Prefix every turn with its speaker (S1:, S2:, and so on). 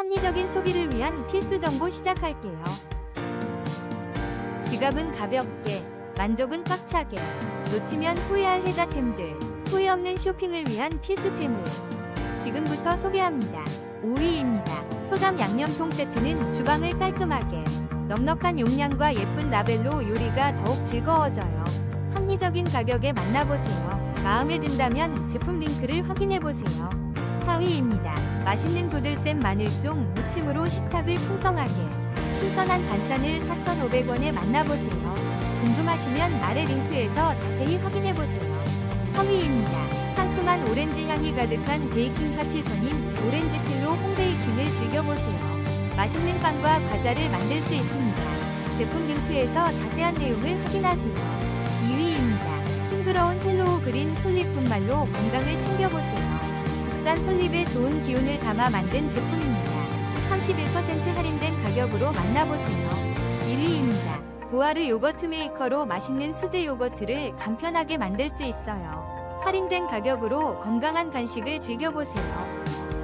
S1: 합리적인 소비를 위한 필수 정보 시작할게요. 지갑은 가볍게, 만족은 꽉차게, 놓치면 후회할 혜자템들, 후회 없는 쇼핑을 위한 필수템을 지금부터 소개합니다. 5위입니다. 소담 양념통 세트는 주방을 깔끔하게, 넉넉한 용량과 예쁜 라벨로 요리가 더욱 즐거워져요. 합리적인 가격에 만나보세요. 마음에 든다면 제품 링크를 확인해보세요. 4위입니다. 맛있는 도들쌤 마늘종 무침으로 식탁을 풍성하게 신선한 반찬을 4,500원에 만나보세요. 궁금하시면 아래 링크에서 자세히 확인해보세요. 3위입니다. 상큼한 오렌지 향이 가득한 베이킹 파티선인 오렌지 필로 홈베이킹을 즐겨보세요. 맛있는 빵과 과자를 만들 수 있습니다. 제품 링크에서 자세한 내용을 확인하세요. 2위입니다. 싱그러운 헬로우 그린 솔잎분말로 건강을 챙겨보세요. 국산 솔잎에 좋은 기운을 담아 만든 제품입니다. 31% 할인된 가격으로 만나보세요. 1위입니다. 보아르 요거트 메이커로 맛있는 수제 요거트를 간편하게 만들 수 있어요. 할인된 가격으로 건강한 간식을 즐겨보세요.